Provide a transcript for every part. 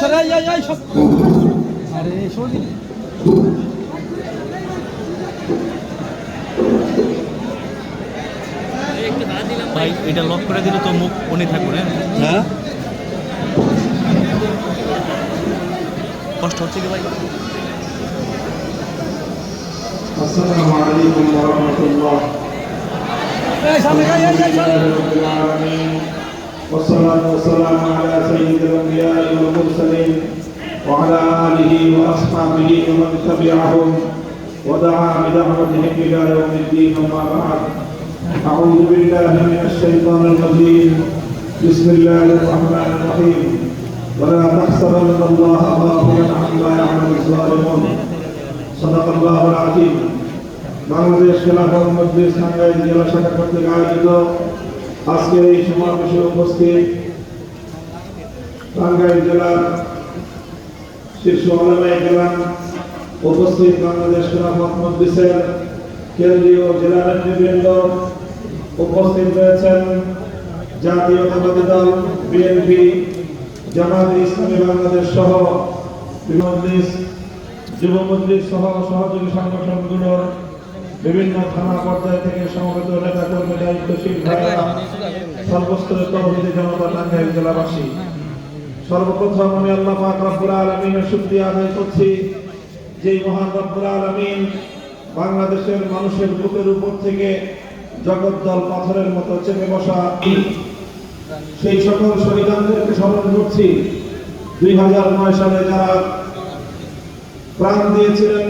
সরে যাই যাই সব। আরে সরি। ভাই এটা লক করে দিলে তো মুখ মনে থাকবে হ্যাঁ? হ্যাঁ? কষ্ট হচ্ছে কি ভাই? আসসালামু আলাইকুম ওয়া রাহমাতুল্লাহ। এই সামনে এই এই এই والصلاة والسلام على سيد الأنبياء والمرسلين وعلى آله وأصحابه ومن تبعهم ودعا بدعوتهم إلى يوم الدين أما بعد أعوذ بالله من الشيطان الرجيم بسم الله الرحمن الرحيم ولا تحسبن الله غافلا عما يعمل الظالمون صدق الله العظيم বাংলাদেশ খেলাফত মজলিস টাঙ্গাইল জেলা শাখা কর্তৃক আয়োজিত আজকের এই সমাবেশে উপস্থিত টাঙ্গাইল জেলার শীর্ষ আলমাই জেলা উপস্থিত বাংলাদেশ খেলাফত মজলিসের কেন্দ্রীয় জেলা নেতৃবৃন্দ উপস্থিত রয়েছেন জাতীয়তাবাদী দল, বিএনপি, জামাত ইসলামী বাংলাদেশ সহ মজলিস যুব মজলিস সহ সহযোগী সংগঠনগুলোর বিভিন্ন থানা পর্যায় থেকে সমবেত নেতা কর্মী, দায়িত্বশীল ভাইরা সর্বস্তরের তহবিলি জনতা টাঙ্গাইল জেলাবাসী। সর্বপ্রথম আমি আল্লাহ পাক রব্বুল আলামিনের শুকরিয়া আদায় করছি। যে মহান রব্বুল আলামিন বাংলাদেশের মানুষের বুকের উপর থেকে জগদ্দল পাথরের মতো চেপে বসা, সেই সকল শহীদানদেরকে স্মরণ করছি। দুই হাজার নয় সালে যারা প্রাণ দিয়েছিলেন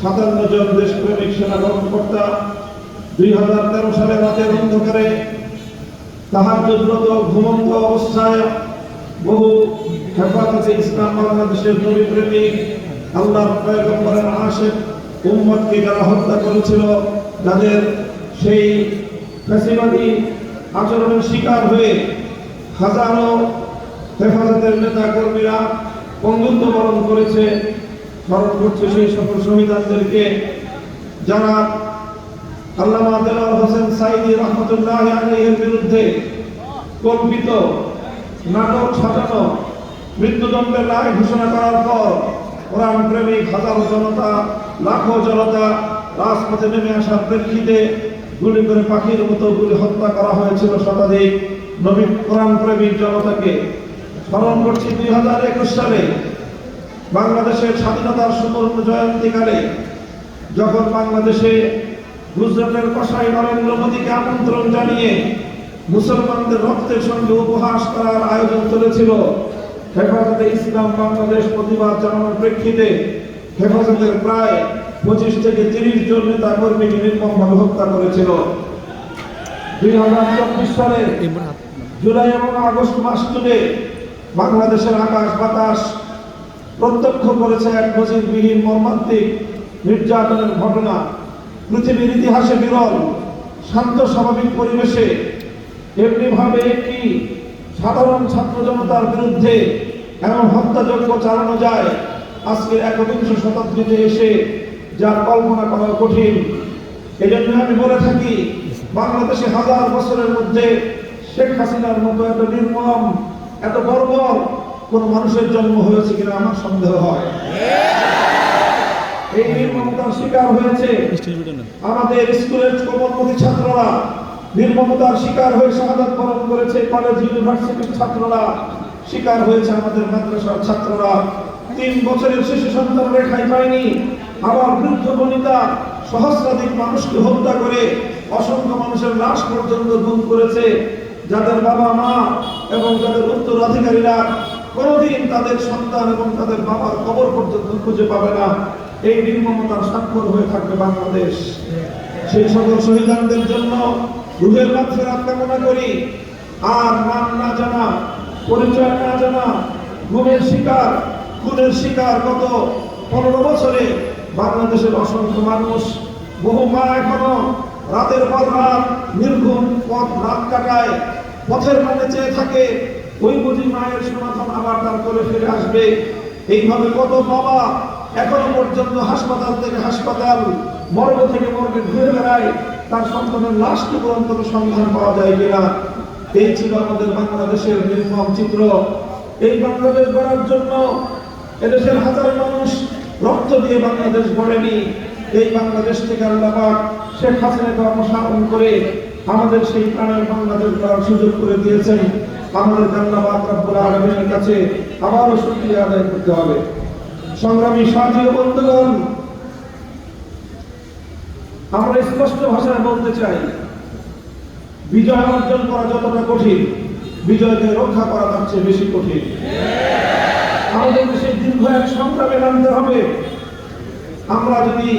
সাতান্ন জন দেশপ্রেমিক সেনা কর্মকর্তা দুই হাজার তেরো সালে রাতের অন্ধকারে তাহার যুদ্ধত ঘুমন্ত অবস্থায় বহু হেফাজতে ইসলাম বাংলাদেশের নবী প্রেমিক আল্লাহর পয়গম্বরের আশেক উম্মতকে যারা হত্যা করেছিল, যাদের সেই ফ্যাসিবাদী আচরণের শিকার হয়ে হাজারো হেফাজতের নেতা কর্মীরা বরণ করেছে। স্মরণ করছে সেই সকল শহীদানদেরকে যারা আল্লামা দেলাওয়ার হোসেন সাইদি রহমতুল্লাহ আলাইহির বিরুদ্ধে কল্পিত নাটক সাজানো মৃত্যুদণ্ডের রায় ঘোষণা করার পর কোরআন প্রেমিক হাজারো জনতা, লাখো জনতা রাজপথে নেমে আসার প্রেক্ষিতে গুলি করে পাখির মতো গুলি হত্যা করা হয়েছিল শতাধিক। নবী কোরআন প্রেমিক জনতাকে স্মরণ করছি দুই হাজার একুশ সালে বাংলাদেশের স্বাধীনতার সুবর্ণ জয়ন্তীকালে যখন বাংলাদেশে গুজরাটের কসাই নরেন্দ্র মোদীকে আমন্ত্রণ জানিয়ে মুসলমানদের রক্তের সঙ্গে উপহাস করার আয়োজন চলেছিল হেফাজতে ইসলাম বাংলাদেশ প্রতিবাদ জানানোর প্রেক্ষিতে হেফাজতের প্রায় পঁচিশ থেকে তিরিশ জন নেতা কর্মীকে নির্মমভাবে হত্যা করেছিল। দুই হাজার চব্বিশ সালে জুলাই এবং আগস্ট মাস জুড়ে বাংলাদেশের আকাশ বাতাস প্রত্যক্ষ করেছে এক নজিরবিহীন মর্মান্তিক নির্যাতনের ঘটনা। পৃথিবীর ইতিহাসে বিরল, শান্ত, স্বাভাবিক পরিবেশে এমনিভাবে একটি সাধারণ ছাত্র জনতার বিরুদ্ধে এমন হত্যাযজ্ঞ চালানো যায় আজকের একবিংশ শতাব্দীতে এসে, যার কল্পনা করা কঠিন। এজন্য আমি বলে থাকি, বাংলাদেশে হাজার বছরের মধ্যে শেখ হাসিনার মতো এত নির্মম, এত বর্বর কোন মানুষের জন্ম হয়েছে কিনা আমার সন্দেহ হয়। এই নির্মমতার শিকার হয়েছে আমাদের স্কুলের কোমলমতি ছাত্ররা। নির্মমতার শিকার হয়ে শাহাদাত বরণ করেছে কলেজ ইউনিভার্সিটির ছাত্ররা। শিকার হয়েছে আমাদের মাদ্রাসার ছাত্ররা। তিন বছরের শিশু সন্তান রেখাই পায়নি। আবার বৃদ্ধ বনিতা, সহস্রাধিক মানুষকে হত্যা করে অসংখ্য মানুষের লাশ পর্যন্ত গুম করেছে। যাদের বাবা মা এবং যাদের উত্তরাধিকারীরা কোনোদিন তাদের সন্তান এবং তাদের বাবার কবর পর্যন্ত খুঁজে পাবে না। এই নির্মমতার স্বাক্ষর হয়ে থাকবে বাংলাদেশ। সেই সকল শহীদানদের জন্য রুহের মাগফিরাত কামনা করি। আর নাম না জানা, পরিচয় না জানা গুমের শিকার, খুনের শিকার গত পনেরো বছরে বাংলাদেশের অসংখ্য মানুষ, বহু মা এখনও রাতের পর রাত নির্ঘুম পথ রাত কাটায়, পথের মানে চেয়ে থাকে। ওই বুঝি মায়ের সমাধান আবার তার করে ফিরে আসবে। এইভাবে কত বাবা এখনও পর্যন্ত হাসপাতাল থেকে হাসপাতাল, মর্গ থেকে মর্গে ঘুরে বেড়ায়, তার সন্তানের লাশটুকু অন্তত সন্ধান পাওয়া যায় কিনা? এই ছিল আমাদের বাংলাদেশের নির্মম চিত্র। এই বাংলাদেশ গড়ার জন্য এদেশের হাজার মানুষ রক্ত দিয়ে বাংলাদেশ গড়েনি। এই বাংলাদেশ থেকে আল্লাহ শেখ হাসিনাকে অপসারণ করে আমাদের সেই প্রাণের বাংলাদেশ করার সুযোগ করে দিয়েছেন। আমাদের পাক রব্বুল আলামিনের কাছে আবারও শুকরিয়া আদায় করতে হবে। সংগ্রামী সাথী বন্ধুগণ, আমরা স্পষ্ট ভাষায় বলতে চাই, বিজয় অর্জন করা যতটা কঠিন, বিজয়কে রক্ষা করা তার চেয়ে বেশি কঠিন। আমাদেরকে সেই দীর্ঘ এক সংগ্রামে নামতে হবে। আমরা যদি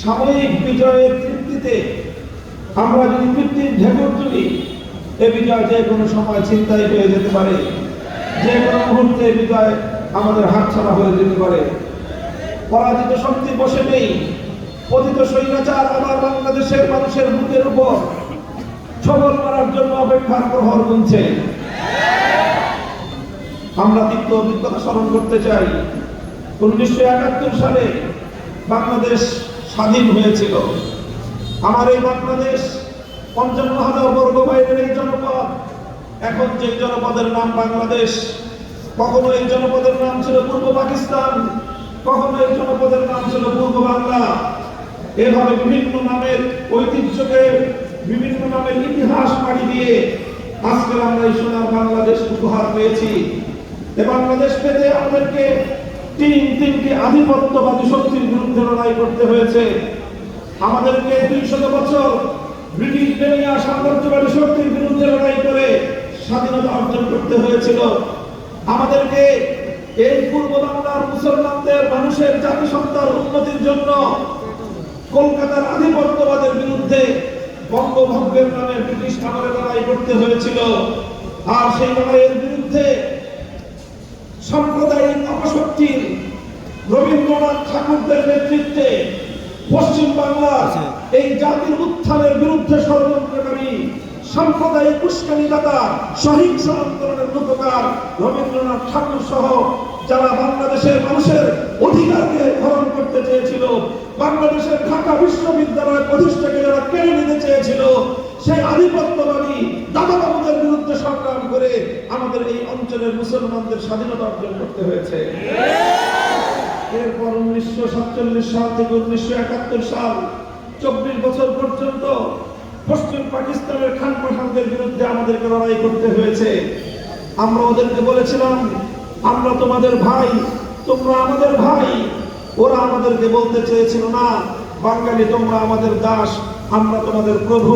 সাময়িক বিজয়ের তৃপ্তিতে, আমরা যদি তৃপ্তির ঢেকুর তুলি এ বিজয় যে কোনো সময় চিন্তাই হয়ে যেতে পারে। যে কোনো মুহূর্তে বিজয় আমাদের হাতছাড়া হয়ে যেতে পারে। পরাজিত শক্তি বসে নেই। পতিত সৈন্যাচার আমার বাংলাদেশের মানুষের বুকের উপর। ছবল মারার জন্য অপেক্ষার প্রহর গুনছে। আমরা তিক্ত অভিজ্ঞতা স্মরণ করতে চাই। উনিশশো একাত্তর সালে বাংলাদেশ স্বাধীন হয়েছিল। আমার এই বাংলাদেশ পঞ্চান্ন হাজার বর্গ বাইরের এই জনপদ। এখন যে জনপদের নাম বাংলাদেশ, কখনো এই জনপদের নাম ছিল পূর্ব পাকিস্তান, কখনো এই জনপদের নাম ছিল পূর্ব বাংলা। এভাবে বিভিন্ন নামের ঐতিহ্যকে, বিভিন্ন নামের ইতিহাস পাড়ি দিয়ে আজকে আমরা এই সোনার বাংলাদেশ উপহার পেয়েছি। এ বাংলাদেশ পেতে আমাদেরকে তিন, তিনটি আধিপত্যবাদী শক্তির বিরুদ্ধে লড়াই করতে হয়েছে। আমাদেরকে দুইশত বছর সাম্রাজ্যবাদী শক্তির বিরুদ্ধে লড়াই করে স্বাধীনতা অর্জন করতে হয়েছিল। আমাদেরকে এই পূর্ব বাংলার মুসলমানদের, মানুষের জাতিসত্তার উন্নতির জন্য কলকাতার আধিপত্যবাদের বিরুদ্ধে বঙ্গভঙ্গের নামে ব্রিটিশ আমলে লড়াই করতে হয়েছিল। আর সেই লড়াইয়ের বিরুদ্ধে সাম্প্রদায়িক অপশক্তির রবীন্দ্রনাথ ঠাকুরদের নেতৃত্বে পশ্চিম বাংলার এই জাতির উত্থানের বিরুদ্ধে ষড়যন্ত্রকারী সাম্প্রদায়িক উস্কানিদাতা সহিংস আন্দোলনের রূপকার রবীন্দ্রনাথ ঠাকুর সহ যারা বাংলাদেশের মানুষের অধিকারকে হরণ করতে চেয়েছিল বাংলাদেশের ঢাকা বিশ্ববিদ্যালয় প্রতিষ্ঠাকে যারা কেড়ে নিতে চেয়েছিল সেই আধিপত্যবাদী দাদাবাবুদের বিরুদ্ধে সংগ্রাম করে আমাদের এই অঞ্চলের মুসলমানদের স্বাধীনতা অর্জন করতে হয়েছে। এরপর উনিশশো সাতচল্লিশ সাল থেকে উনিশশো একাত্তর সাল চব্বিশ বছর পর্যন্ত পশ্চিম পাকিস্তানের খান পাঠানদের বিরুদ্ধে আমাদেরকে লড়াই করতে হয়েছে। আমরা ওদেরকে বলেছিলাম, আমরা তোমাদের ভাই, তোমরা আমাদের ভাই। ওরা আমাদেরকে বলতে চেয়েছিল, না, বাঙালি তোমরা আমাদের দাস, আমরা তোমাদের প্রভু।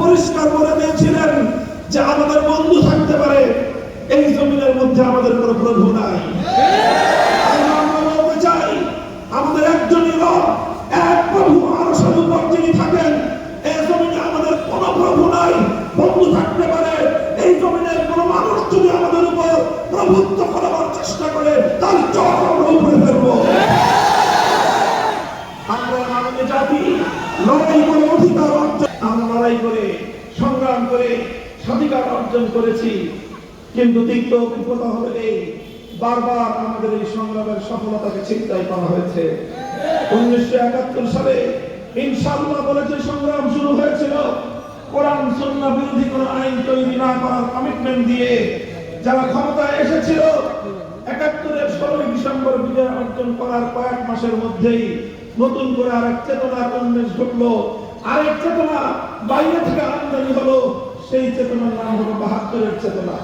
পরিষ্কার করে দিয়েছিলেন যে আমাদের বন্ধু থাকতে পারে, এই জমিনের মধ্যে আমাদের কোনো প্রভু নাই। প্রভুত্ব করার চেষ্টা করে, তার চর আমরা উপরে ফেলব। আমরা জাতি, লড়াই করে অধিকার অর্জন আমরা লড়াই করে সংগ্রাম করে স্বাধিকার অর্জন করেছি। কিন্তু তিক্ত অভিজ্ঞতা হলে এই বারবার আমাদের এই সংগ্রামের সফলতাকে চিন্তায় করা হয়েছে। উনিশশো একাত্তর সালে ইনশাল্লাহ বলে যে সংগ্রাম শুরু হয়েছিল, কোরআন সন্না বিরোধী কোন আইন তৈরি না করার কমিটমেন্ট দিয়ে যারা ক্ষমতায় এসেছিল, একাত্তরের ষোলোই ডিসেম্বর বিজয় অর্জন করার কয়েক মাসের মধ্যেই নতুন করে আরেক চেতনার উন্মেষ ঘটলো। আরেক চেতনা বাইরে থেকে আমদানি হলো, সেই চেতনার নাম হলো বাহাত্তরের চেতনা।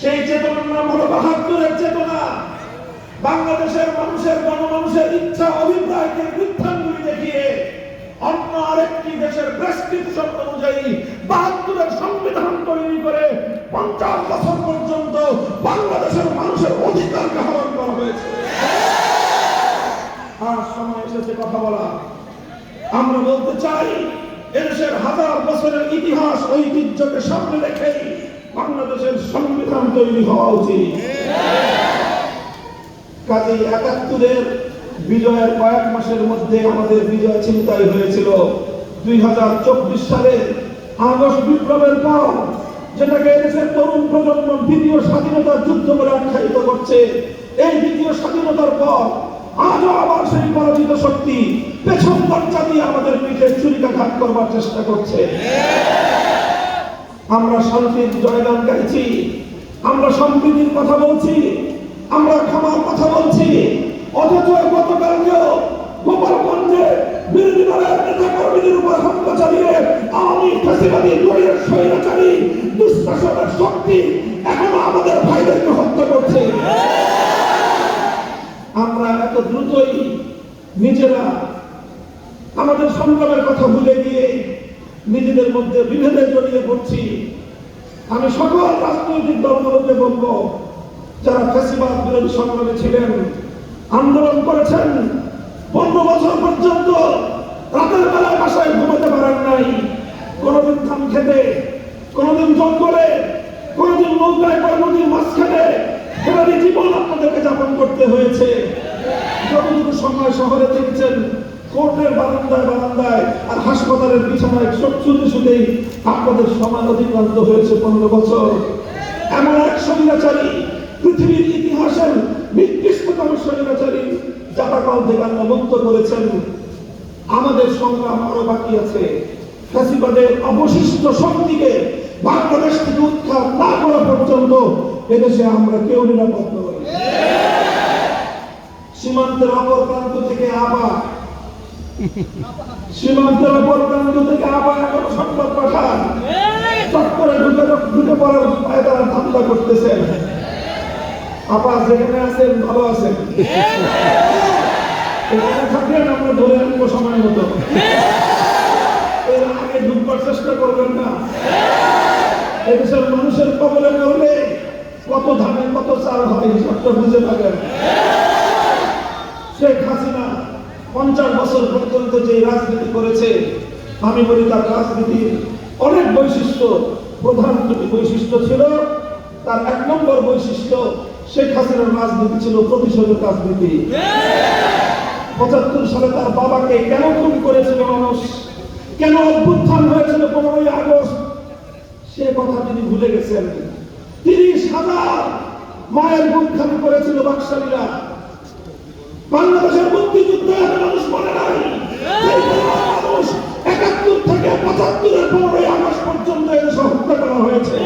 সেই চেতনার নাম হলো বাহাত্তরের চেতনা। বাংলাদেশের মানুষের, গণমানুষের ইচ্ছা, অভিপ্রায়কে বৃদ্ধাঙ্গুলি দেখিয়ে অন্য আরেকটি দেশের প্রেসক্রিপশন অনুযায়ী বাহাত্তরের সংবিধান তৈরি করে পঞ্চাশ বছর পর্যন্ত বাংলাদেশের মানুষের অধিকারকে হরণ করা হয়েছে। আর সময় এসেছে কথা বলা আমরা বলতে চাই, এদেশের হাজার বছরের ইতিহাস, ঐতিহ্যকে সামনে রেখেই বাংলাদেশের সংবিধান তৈরি হওয়া উচিত। কাজে একাত্তরের বিজয়ের কয়েক মাসের মধ্যে আমাদের বিজয় চিন্তাই হয়েছিল। দুই হাজার চব্বিশ সালে আগস্ট বিপ্লবের পর যেটাকে এদেশের তরুণ প্রজন্ম দ্বিতীয় স্বাধীনতার যুদ্ধ বলে আখ্যায়িত করছে, এই দ্বিতীয় স্বাধীনতার পর আজও আবার সেই পরাজিত শক্তি পেছন দরজা দিয়ে আমাদের পিঠে ছুরিকাঘাত করবার চেষ্টা করছে। আমরা শান্তির জয়গান গাইছি, আমরা সম্প্রীতির কথা বলছি, আমরা ক্ষমার কথা বলছি। অথচ গতকালকেও গোপালগঞ্জে বিরোধী দলের নেতা কর্মীদের উপর হামলা চালিয়ে আওয়ামী ফ্যাসিবাদী দলীয় স্বৈরাচারী, দুঃশাসনের শক্তি এখনও আমাদের ভাইদেরকে হত্যা করছে। আমরা এত দ্রুতই নিজেরা আমাদের সংগ্রামের কথা ভুলে গিয়ে নিজেদের মধ্যে বিভেদে জড়িয়ে পড়ছি। আমি সকল রাজনৈতিক দলগুলোকে বলব, যারা ফ্যাসিবাদ বিরোধী সংগ্রামে ছিলেন আন্দোলন করেছেন। পনেরো বছর পর্যন্ত রাতের বেলায় বাসায় ঘুমাতে পারেন নাই। কোনোদিন ধান খেতে, কোনোদিন জঙ্গলে, কোনোদিন নৌকায় বা নদীর মাঝখানে ফেরারি জীবন আপনাদেরকে যাপন করতে হয়েছে। যতটুকু সময় শহরে দেখছেন, কোর্টের বারান্দায় বারান্দায় আর হাসপাতালের বিছানায় শুতে শুতেই আপনাদের সময় অতিক্রান্ত হয়েছে পনেরো বছর। এমন এক স্বৈরাচারী পৃথিবীর ইতিহাসের আল্লাহ মুক্ত করেছেন। আমাদের সংগ্রাম আরও বাকি আছে। ফ্যাসিবাদের অবশিষ্ট শক্তিকে বাংলাদেশ থেকে উৎখাত না করা পর্যন্ত এদেশে আমরা কেউ নিরাপদ সীমান্তের অপর প্রান্ত থেকে আবার সীমান্তের অপর প্রান্ত থেকে আবার এখন সংবাদ পাঠান। ঢুকে ঢুকে পড়ার উপায় তারা ধান্দা করতেছেন। আপা যেখানে আছেন, ভালো আছেন। হয় শেখ হাসিনা পঞ্চাশ বছর পর্যন্ত রাজনীতি করেছে আমি বলি তার রাজনীতির অনেক বৈশিষ্ট্য প্রধান দুটি বৈশিষ্ট্য ছিল তার এক নম্বর বৈশিষ্ট্য শেখ হাসিনার রাজনীতি ছিল প্রতিশোধের রাজনীতি পঁচাত্তর সালে তার বাবাকে কেন খুন করেছিল মানুষ? কেন অভ্যুত্থান হয়েছিল পনেরোই আগস্ট? সে কথা তিনি ভুলে গেছেন। তিরিশ হাজার মায়ের বুকখানি করেছিল বাকশালীরা। বাংলাদেশের মুক্তিযুদ্ধে মানুষ মনে নাই। মানুষ একাত্তর থেকে পঁচাত্তরের পনেরোই আগস্ট পর্যন্ত এদেশে হত্যা করা হয়েছে।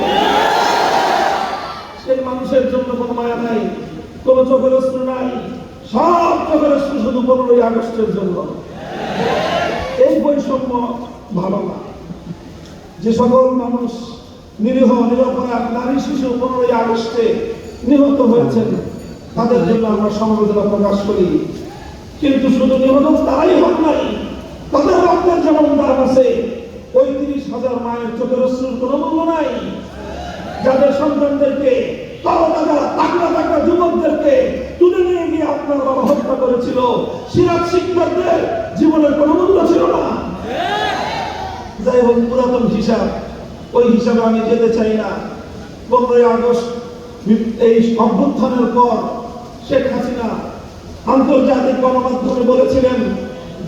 সেই মানুষের জন্য কোনো মায়া নাই, কোনো চোখের অস্ত্র নাই। সব অস্ত্র শুধু পনেরোই আগস্টের জন্য। এই বৈষম্য ভালো না। যে সকল মানুষ নিরীহ, নিরপরাধ, নারী, শিশু পনেরোই আগস্টে নিহত হয়েছেন, তাদের জন্য আমরা সমবেদনা প্রকাশ করি। কিন্তু শুধু নিহত তারাই হন নাই, তাদের রক্তের যেমন দাম আছে ওই তিরিশ হাজার মায়ের চোখের অশ্রুর কোনো মূল্য নাই। যাদের সন্তানদেরকে তরতাজা, তাকড়া তাকড়া যুবকদেরকে তুলে নিয়ে গিয়ে আপনার বাবা হত্যা করেছিল। সিরাজ শিক্ষকদের জীবনের কোনো মূল্য ছিল না। যাই হোক, পুরাতন হিসাব। ওই হিসাবে আমি যেতে চাই না। পনেরোই আগস্ট এই অভ্যুত্থানের পর শেখ হাসিনা আন্তর্জাতিক গণমাধ্যমে বলেছিলেন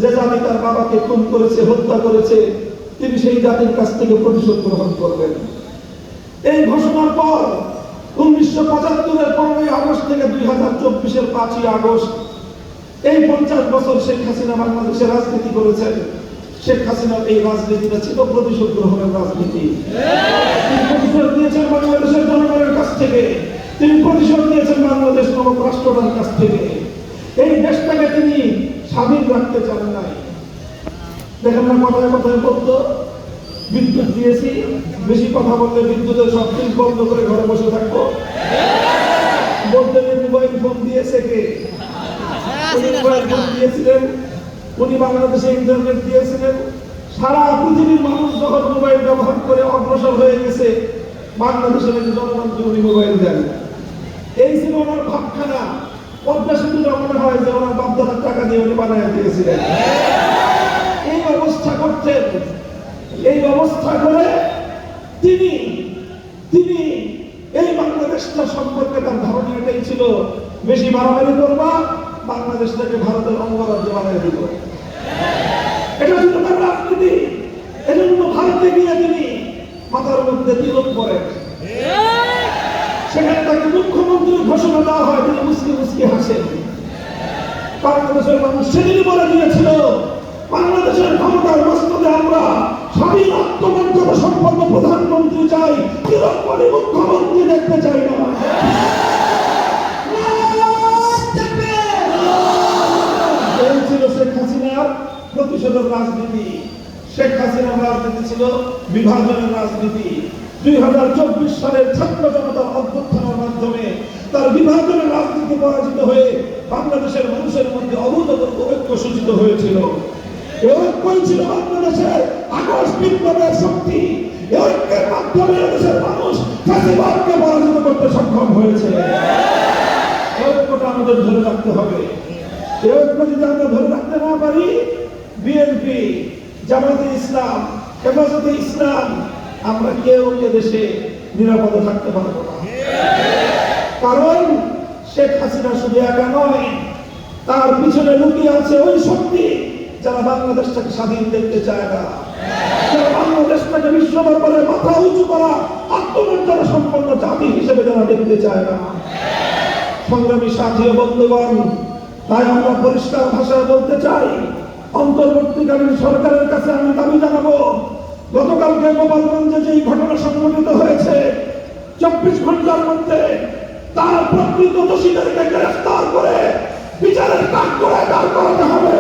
যে জাতি তার বাবাকে খুন করেছে, হত্যা করেছে, তিনি সেই জাতির কাছ থেকে প্রতিশোধ গ্রহণ করবেন। এই ঘোষণার পর উনিশশো পঁচাত্তরের পনেরোই আগস্ট থেকে দুই হাজার চব্বিশের পাঁচই আগস্ট এই পঞ্চাশ বছর শেখ হাসিনা বাংলাদেশে রাজনীতি করেছেন। শেখ হাসিনার এই রাজনীতিটা ছিল প্রতিশোধ গ্রহণের রাজনীতি। তিনি প্রতিশোধ নিয়েছেন বাংলাদেশের জনগণের কাছ থেকে। তিনি প্রতিশোধ নিয়েছেন বাংলাদেশ নামক রাষ্ট্রটার কাছ থেকে। এই দেশটাকে তিনি স্বাধীন রাখতে চান নাই। দেখেন না কথায় কথায় বলতো বিদ্যুৎ দিয়েছি, বেশি কথা বললে বিদ্যুতের সব কিছু বন্ধ করে ঘরে বসে থাকব। বলতে মোবাইল ফোন দিয়েছে কে? দিয়েছিলেন, উনি বাংলাদেশে ইন্টারনেট দিয়েছিলেন। সারা পৃথিবীর মানুষ যখন মোবাইল ব্যবহার করে অগ্রসর হয়ে গেছে, বাংলাদেশের জনগণকে উনি মোবাইল দেন। এই ছিল ওনার ভাবখানা। পদ্মা সেতুটা মনে হয় যে ওনার বাপদাদার টাকা দিয়ে উনি বানায় দিয়েছিলেন। এই অবস্থা করে তিনি তিনি এই বাংলাদেশটা সম্পর্কে তার ধারণা এটাই ছিল, বেশি বাড়াবাড়ি করবা বাংলাদেশটাকে ভারতের অঙ্গরাজ্য বানিয়ে দিব। এটা ছিল তার রাজনীতি। এজন্য ভারতে গিয়ে তিনি মাথার মধ্যে তিলক করেন সেখানে তাকে মুখ্যমন্ত্রীর ঘোষণা দেওয়া হয়, তিনি মুসকি মুসকি হাসেন। বাংলাদেশের মানুষ সেদিনই বলে দিয়েছিল, বাংলাদেশের ক্ষমতার মস্তদে আমরা আমি আত্মমর্যাদা সম্পন্ন প্রধানমন্ত্রী চাই চিরকমণি মুখ্যমন্ত্রী দেখতে চাই না। শেখ হাসিনার প্রতিশোধের রাজনীতি। শেখ হাসিনার রাজনীতি ছিল বিভাজনের রাজনীতি। দুই হাজার চব্বিশ সালের ছাত্র জনতার অভ্যুত্থানের মাধ্যমে তার বিভাজনের রাজনীতি পরাজিত হয়ে বাংলাদেশের মানুষের মধ্যে অভূতপূর্ব ঐক্য সূচিত হয়েছিল। এই ঐক্যই ছিল বাংলাদেশের আগস্ট বিপ্লবের শক্তি। ঐক্যের মাধ্যমে দেশের মানুষ ফাঁসিবাদকে পরাজিত করতে সক্ষম হয়েছে। ঐক্যটা আমাদের ধরে রাখতে হবে। এই ঐক্য যদি আমরা ধরে রাখতে না পারি বিএনপি জামাতে ইসলাম, হেফাজতে ইসলাম, আমরা কেউ দেশে নিরাপদে থাকতে পারব না। কারণ শেখ হাসিনা শুধু একা নয়, তার পিছনে লুকিয়ে আছে ওই শক্তি। যারা বাংলাদেশটাকে স্বাধীন দেখতে চায় না, যারা বাংলাদেশটাকে বিশ্ব দরবারে মাথা উঁচু করা আত্মমর্যাদা সম্পন্ন জাতি হিসেবে যারা দেখতে চায় না। সংগ্রামী সাথী ও বন্ধুগণ, তাই আমরা পরিষ্কার ভাষায় বলতে চাই, অন্তর্বর্তীকালীন সরকারের কাছে আমি দাবি জানাব, গতকালকে গোপালগঞ্জে যেই ঘটনা সংঘটিত হয়েছে, চব্বিশ ঘণ্টার মধ্যে তার প্রকৃত দোষীদেরকে গ্রেফতার করে বিচারের কাজ করে দাঁড় করাতে হবে।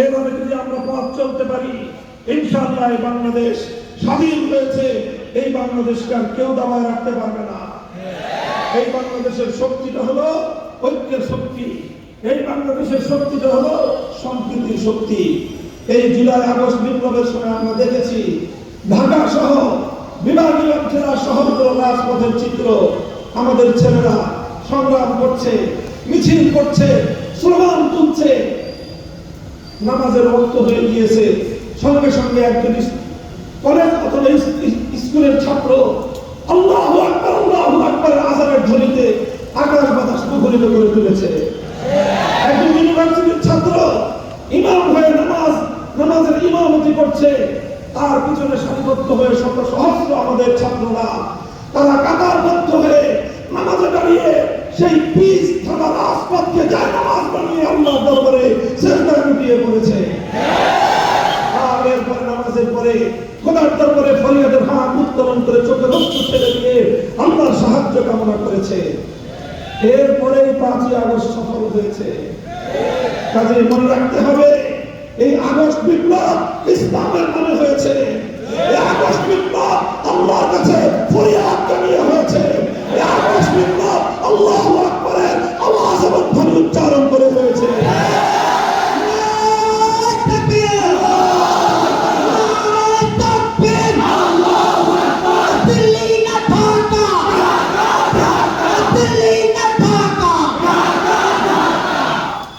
এভাবে যদি আমরা পথ চলতে পারি, ইনশাআল্লাহ বাংলাদেশ স্বাধীন হয়েছে। এই বাংলাদেশকে আর কেউ দাবায় রাখতে পারবে না। এই বাংলাদেশের শক্তিটা হলো ঐক্যের শক্তি। এই বাংলাদেশের শক্তিটা হলো সম্প্রীতির শক্তি। এই জুলাই আগস্ট বিপ্লবের সময় আমরা দেখেছি, ঢাকা সহ বিভাগীয় জেলা শহরগুলো রাজপথের চিত্র। আমাদের ছেলেরা সংগ্রাম করছে, মিছিল করছে, স্লোগান তুলছে। নামাজের রক্ত হয়ে গিয়েছে। সঙ্গে সঙ্গে একজন কলেজ অথবা স্কুলের ছাত্র, আল্লাহ আকবর, আল্লাহ আকাশ বাতাস মুখরিত করে তুলেছে। একজন ইউনিভার্সিটির ছাত্র ইমাম হয়ে নামাজের ইমামতি করছে, তার পিছনে সারিবদ্ধ হয়ে শত সহস্র আমাদের ছাত্ররা, তারা কাতারবদ্ধ হয়ে নামাজে দাঁড়িয়ে সেই পিস থাকা রাজপথকে যায় নামাজ বানিয়ে আল্লাহ দরবারে সেজদায় লুটিয়ে পড়েছে। আর এরপরে নামাজের পরে খোদার দরবারে ফরিয়াদের হাত উত্তোলন করে চোখের রক্ত ছেড়ে দিয়ে আল্লাহর সাহায্য কামনা করেছে। এরপরেই পাঁচই আগস্ট সফল হয়েছে। কাজে মনে রাখতে হবে এই আগস্ট বিপ্লব ইসলামের নামে হয়েছে। এই আগস্ট বিপ্লব আল্লাহর কাছে ফরিয়াদ জানিয়ে হয়েছে। এই আগস্ট বিপ্লব আল্লাহ আকবরের আওয়াজ এবং ধ্বনি উচ্চারণ করে হয়েছে।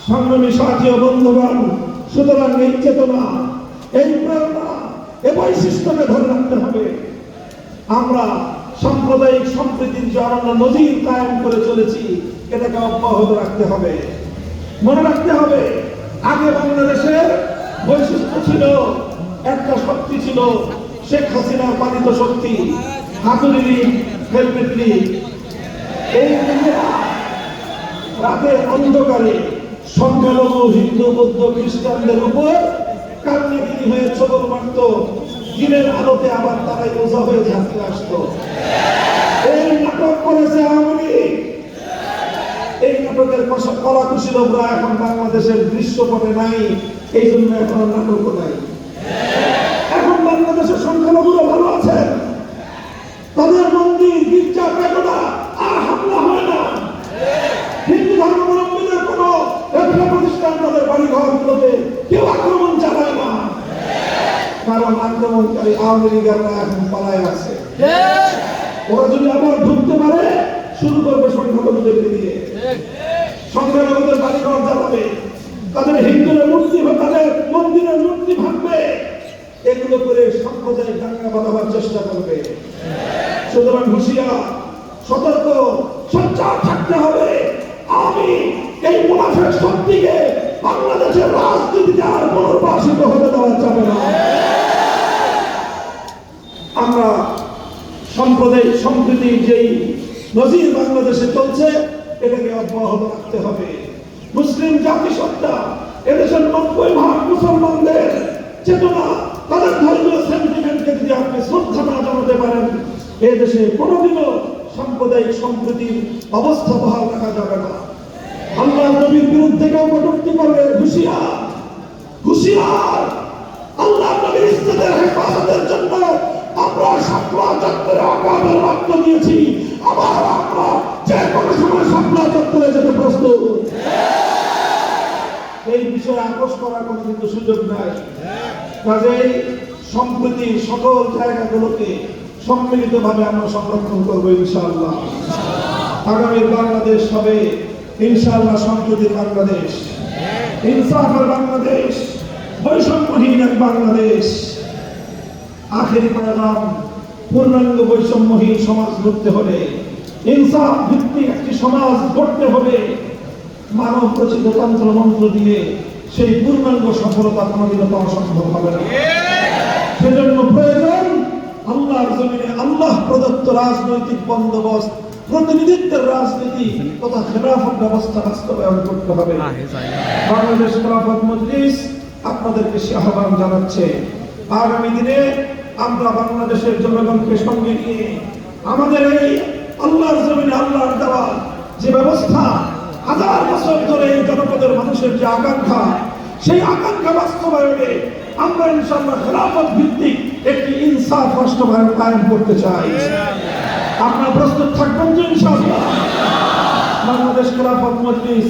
সংগ্রামী সাথী সুতরাং এই চেতনা, এই প্রেরণা এ বৈশিষ্ট্যকে ধরে রাখতে হবে। আমরা সাম্প্রদায়িক সম্প্রীতির যে অনন্য নজির কায়েম করে চলেছি, এটাকে অব্যাহত রাখতে হবে। মনে রাখতে হবে, আগে বাংলাদেশের বৈশিষ্ট্য ছিল, একটা শক্তি ছিল, শেখ হাসিনার পালিত শক্তি হাতুরি লীগ, হেলমেট এই রাতের অন্ধকারে সংখ্যালঘু, হিন্দু, বৌদ্ধ, খ্রিস্টানদের উপর কান্নাকিনি হয়ে ছবল মারত। দিনের আলোতে আবার তারাই রোজা হয়ে ঝাঁকি আসতো। এই নাটক করেছে আওয়ামী। এই নাটকের কলা কলাকুশলীরা এখন বাংলাদেশের দৃশ্যপটে নাই। এই জন্য এখন নাটক নাই এখন বাংলাদেশের সংখ্যালঘুরা ভালো আছেন তাদের মন্দির গির্জা পেটনা আর হামলা হয় না হিন্দু ধর্মাবলম্বীদের কোনো ব্যবসা প্রতিষ্ঠান তাদের বাড়ি ঘরগুলোতে কেউ আক্রমণ চালায় না আক্রমণকারী আওয়ামী এখন পালায় আছে ওরা যদি আবার ঢুকতে পারে, শুরু করবে সংখ্যালঘুদেরকে দিয়ে সংখ্যালঘুদের বাড়ি ঘর জ্বালাবে। তাদের হিন্দুদের মূর্তি তাদের মন্দিরের মূর্তি ভাঙবে। এগুলো করে সাম্প্রদায়িক দাঙ্গা বাঁধাবার চেষ্টা করবে। সুতরাং হুঁশিয়ার, সতর্ক, সচ্চার থাকতে হবে। আমি এই মুনাফের শক্তিকে বাংলাদেশের রাজনীতিতে আর পুনর্বাসিত হতে দেওয়া যাবে না আমরা সাম্প্রদায়িক সম্প্রীতির যেই নজির বাংলাদেশে চলছে, এটাকে অব্যাহত রাখতে হবে। মুসলিম জাতিসত্তা, এদেশের নব্বই ভাগ মুসলমানদের চেতনা, তাদের ধর্মীয় সেন্টিমেন্টকে যদি আপনি শ্রদ্ধা না জানাতে পারেন এই দেশে কোনোদিনও সাম্প্রদায়িক সম্প্রীতির অবস্থা বহাল রাখা যাবে না। আল্লাহ নবীর বিরুদ্ধে কেউ কটূক্তি করবে, হুশিয়ার হুশিয়ার। আল্লাহ নবীর ইজ্জতের হেফাজতের জন্য আমরা আগামের রক্ত দিয়েছি। যে কোনো সময় চত্বরে যেতে প্রস্তুত। এই বিষয়ে আপোষ করার কোনো কিন্তু সুযোগ নাই। কাজেই সম্প্রতি সকল জায়গাগুলোকে সম্মিলিতভাবে আমরা সংরক্ষণ করব ইনশাআল্লাহ। আগামী বাংলাদেশ হবে ইনশাআল্লাহ সম্প্রতির বাংলাদেশ। ইনসাফের বাংলাদেশ, বৈষম্যহীন এক বাংলাদেশ। আখেরি পয়গাম পূর্ণাঙ্গ বৈষম্যহীন সমাজ গড়তে হলে ইনসাফ ভিত্তিক একটি সমাজ গড়তে হবে মানব রচিত তন্ত্র মন্ত্র দিয়ে সেই পূর্ণাঙ্গ সফলতা কোনোদিনও পাওয়া সম্ভব হবে না। সেজন্য প্রয়োজন আল্লাহর জমিনে আল্লাহ প্রদত্ত রাজনৈতিক বন্দোবস্ত প্রতিনিধিত্বের রাজনীতি তথা খেলাফত ব্যবস্থা বাস্তবায়ন করতে হবে। বাংলাদেশ খেলাফত মজলিস আপনাদেরকে সে আহ্বান জানাচ্ছে। আগামী দিনে আমরা বাংলাদেশের জনগণকে সঙ্গে নিয়ে আমাদের এই আল্লাহর জমিনে আল্লাহর দেওয়া যে ব্যবস্থা, হাজার বছর ধরে এই জনপদের মানুষের যে আকাঙ্ক্ষা, সেই আকাঙ্ক্ষা বাস্তবায়নে আমরা ইনশাল্লাহ খেলাফত ভিত্তিক একটি ইনসাফ বাস্তবায়ন কায়েম করতে চাই। আপনারা প্রস্তুত থাকবেন তো ইনশাআল্লাহ। বাংলাদেশ খেলাফত মজলিস,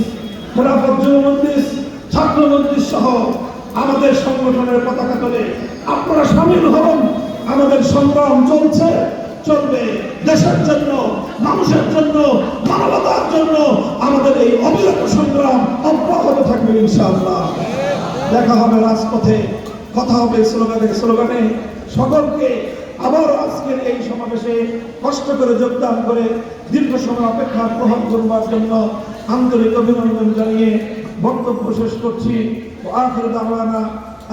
খেলাফত যুব মজলিস, ছাত্র মজলিস সহ আমাদের সংগঠনের পতাকা তোলে। আপনারা সামিল হন। আমাদের সংগ্রাম চলছে, চলবে দেশের জন্য, মানুষের জন্য, মানবতার জন্য। আমাদের এই অবিরত সংগ্রাম অব্যাহত থাকবে ইনশাআল্লাহ। দেখা হবে রাজপথে, কথা হবে স্লোগানে স্লোগানে। সকলকে আবার আজকের এই সমাবেশে কষ্ট করে যোগদান করে দীর্ঘ সময় অপেক্ষা গ্রহণ করবার জন্য আন্তরিক অভিনন্দন জানিয়ে বক্তব্য শেষ করছি। আখির দাওয়ানা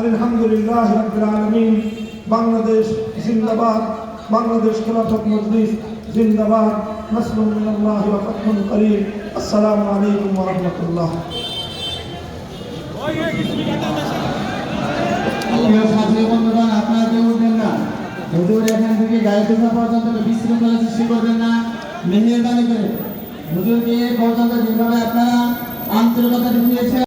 আলহামদুলিল্লাহ রাব্বিল আলামিন বাংলাদেশ জিন্দাবাদ বাংলাদেশ খেলাফত মজলিস জিন্দাবাদ নাসরুম মিনাল্লাহি ওয়া ফাতহুন করিম আসসালামু আলাইকুম ওয়া রাহমাতুল্লাহ আপনারা কেউ উঠবেন না। হুজুর এখান থেকে গায়ে তোলা পর্যন্ত বিশৃঙ্খলা সৃষ্টি করবেন না। মেহেরবানি করে। হুজুরকে পর্যন্ত যেভাবে আপনারা আন্তরিকতা দেখিয়েছেন